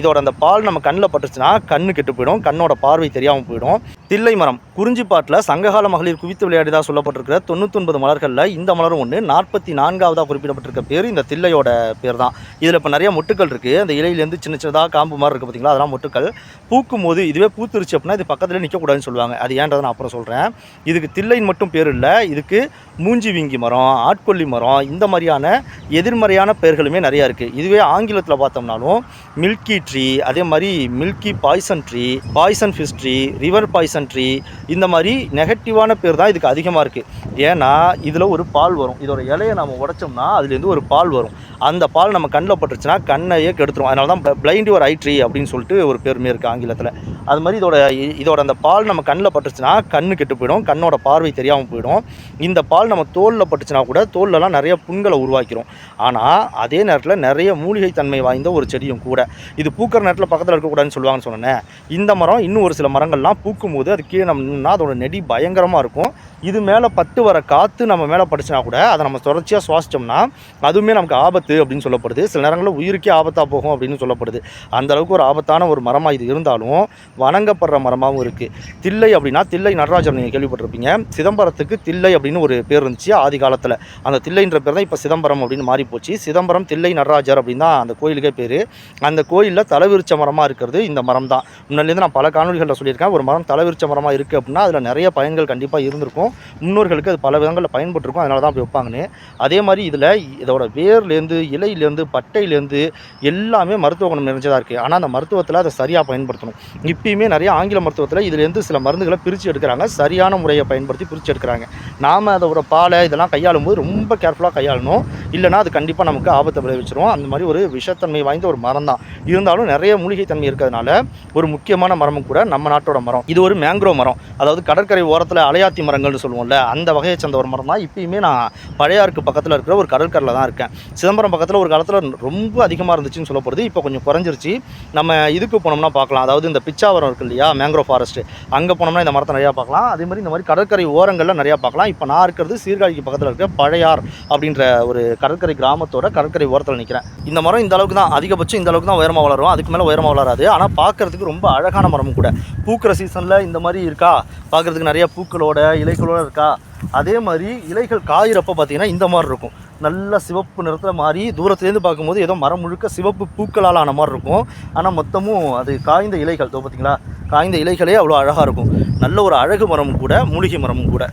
இதோட அந்த பால் நம்ம கண்ணில் பட்டுச்சுன்னா கண்ணு கெட்டு போயிடும் கண்ணோட பார்வை தெரியாமல் போயிடும். தில்லை மரம் குறிஞ்சிப்பாட்டில் சங்ககால மகளிர் குவித்து விளையாடிதாக சொல்லப்பட்டிருக்கிற தொண்ணூத்தொன்பது மலர்களில் இந்த மலரும் ஒன்று நாற்பத்தி நான்காவதாக குறிப்பிடப்பட்டிருக்க பேர் இந்த தில்லையோட பேர் தான் இதில் இப்போ நிறைய மொட்டுக்கள் இருக்குது அந்த இலையிலேருந்து சின்ன சின்னதாக காம்பு மாதிரி இருக்குது பார்த்தீங்களா அதெல்லாம் மொட்டுக்கள். பூக்கும் போது இதுவே பூத்துருச்சு அப்படின்னா இது பக்கத்தில் நிற்கக்கூடாதுன்னு சொல்லுவாங்க. அது ஏன்றதை நான் அப்புறம் சொல்கிறேன் இதுக்கு தில்லைன்னு மட்டும் பேர் இல்லை. இதுக்கு மூஞ்சி வீங்கி மரம் ஆட்கொல்லி மரம் இந்த மாதிரியான எதிர்மறையான பெயர்களுமே நிறையா இருக்குது இதுவே ஆங்கிலத்தில் பார்த்தோம்னாலும் மில்கி ட்ரீ அதே மாதிரி milky poison tree poison fish tree river poison tree இந்த மாதிரி நெகட்டிவான பேர் தான் இதுக்கு அதிகமாக இருக்குது ஏன்னா இதில் ஒரு பால் வரும். இதோட இலையை நம்ம உடைச்சோம்னா அதுலேருந்து ஒரு பால் வரும். அந்த பால் நம்ம கண்ணில் பட்டுருச்சுன்னா கண்ணையே கெடுத்துரும். அதனால தான் பிளைண்ட் ஒரு ஐ ட்ரீ அப்படின்னு சொல்லிட்டு ஒரு பேருமே இருக்குது ஆங்கிலத்தில். அது மாதிரி இதோட இதோட அந்த பால் நம்ம கண்ணில் பட்டுருச்சுன்னா கண்ணு கெட்டு போயிடும். கண்ணோட பார்வை தெரியாமல் போயிடும். இந்த பால் நம்ம தோலில் பட்டுச்சுன்னா கூட தோல்லலாம் நிறைய புண்களை உருவாக்கிறோம் ஆனால் அதே நேரத்தில் நிறைய மூலிகை தன்மை வாய்ந்த ஒரு செடியும் கூட. இது பூக்கிற நேரத்தில் பக்கத்தில் இருக்கக்கூடாதுன்னு சொல்லுவாங்கன்னு சொன்னேன். இந்த மரம் இன்னும் ஒரு சில மரங்கள்லாம் பூக்கும் போது அது கீழே நம்ம நின்னா அதோட நெடி பயங்கரமாக இருக்கும். இது மேலே பட்டு வர காற்று நம்ம மேலே படிச்சுனா கூட அதை நம்ம தொடர்ச்சியாக சுவாசிச்சோம்னா அதுவுமே நமக்கு ஆபத்து அப்படின்னு சொல்லப்படுது. சில நேரங்களில் உயிருக்கே ஆபத்தாக போகும் அப்படின்னு சொல்லப்படுது. அந்த அளவுக்கு ஒரு ஆபத்தான ஒரு மரமாக இது இருந்தாலும் வணங்கப்படுற மரமாகவும் இருக்குது தில்லை அப்படின்னா தில்லை நடராஜர் நீங்கள் கேள்விப்பட்டிருப்பீங்க. சிதம்பரத்துக்கு தில்லை அப்படின்னு ஒரு பேர் இருந்துச்சு ஆதி காலத்தில். அந்த தில்லைன்ற பேர் தான் இப்போ சிதம்பரம் அப்படின்னு மாறி போச்சு சிதம்பரம் தில்லை நடராஜர் அப்படின்னு தான் அந்த கோயிலுக்கே பேர். அந்த கோயிலில் தலைவிரிச்ச மரமாக இருக்கிறது இந்த மரம் தான் முன்னாடிலேருந்து நான் பல காணொலிகளில் சொல்லியிருக்கேன். ஒரு மரம் தலைவிரிச்ச மரமாக இருக்குது அப்படின்னா அதில் நிறைய பயன்கள் கண்டிப்பாக இருந்திருக்கும். முன்னோர்களுக்கு அது பல விதங்களில் பயன்பட்டிருக்கும். அதனால தான் அப்படி வைப்பாங்கன்னு. அதே மாதிரி இதில் இதோட வேர்லேருந்து இலையிலேருந்து பட்டையிலேருந்து எல்லாமே மருத்துவ குணம் நிறைஞ்சதாக இருக்குது ஆனால் அந்த மருத்துவத்தில் அதை சரியாக பயன்படுத்தணும். இப்பயுமே நிறைய ஆங்கில மருத்துவத்தில் இதுலேருந்து சில மருந்துகளை பிரித்து எடுக்கிறாங்க. சரியான முறையை பயன்படுத்தி பிரித்து எடுக்கிறாங்க. நாம் அதோட பாலை இதெல்லாம் கையாளும் போது ரொம்ப கேர்ஃபுல்லாக கையாளணும். இல்லைனா அது கண்டிப்பாக நமக்கு ஆபத்தை விளைவிச்சிரும். அந்த மாதிரி ஒரு விஷத்தன்மை வாய்ந்த ஒரு மரம் தான் இருந்தாலும் நிறைய மூலிகை தன்மை இருக்கிறதுனால ஒரு முக்கியமான மரமும் கூட நம்ம நாட்டோட மரம். இது ஒரு மேங்க்ரோ மரம். அதாவது கடற்கரை ஓரத்தில் அலையாத்தி மரங்கள்னு சொல்லுவோம்ல அந்த வகையை சேர்ந்த ஒரு மரம் தான் இப்பயுமே நான் பழையாருக்கு பக்கத்தில் இருக்கிற ஒரு கடற்கரையில் தான் இருக்கேன். சிதம்பரம் பக்கத்தில் ஒரு காலத்தில் ரொம்ப அதிகமாக இருந்துச்சுன்னு சொல்லப்படுது இப்போ கொஞ்சம் குறைஞ்சிருச்சு. நம்ம இதுக்கு போனோம்னா பார்க்கலாம். அதாவது இந்த பிச்சாவரம் இருக்கு இல்லையா மேங்க்ரோ ஃபாரஸ்ட் அங்கே போனோம்னா இந்த மரத்தை நிறையா பார்க்கலாம். அதே மாதிரி இந்த மாதிரி கடற்கரை ஓரங்களில் நிறையா பார்க்கலாம். இப்போ நான் இருக்கிறது சீர்காழிக்கு பக்கத்தில் இருக்க பழையார் அப்படின்ற ஒரு கடற்கரை கிராமத்தோட கடற்கரை ஓரத்தில் நிற்கிறேன் இந்த மரம் இந்த அளவுக்கு தான் அதிகபட்சம் இந்த அளவுக்கு தான் உயரமாக வளரும். அதுக்கு மேலே உயரமாக வளராது. ஆனால் பார்க்கறதுக்கு ரொம்ப அழகான மரமும் கூட. பூக்கிற சீசனில் இந்த மாதிரி இருக்கா? பார்க்குறதுக்கு நிறைய பூக்களோட இலைகளோட இருக்கா? அதே மாதிரி இலைகள் காயிறப்ப பார்த்தீங்கன்னா இந்த மாதிரி இருக்கும். நல்ல சிவப்பு நிறத்தில் மாறி தூரத்துலேருந்து பார்க்கும்போது ஏதோ மரம் முழுக்க சிவப்பு பூக்களால் ஆன மாதிரி இருக்கும். ஆனால் மொத்தமும் அது காய்ந்த இலைகள். தோ பார்த்தீங்களா காய்ந்த இலைகளே அவ்வளோ அழகாக இருக்கும். நல்ல ஒரு அழகு மரமும் கூட மூலிகை மரமும் கூட.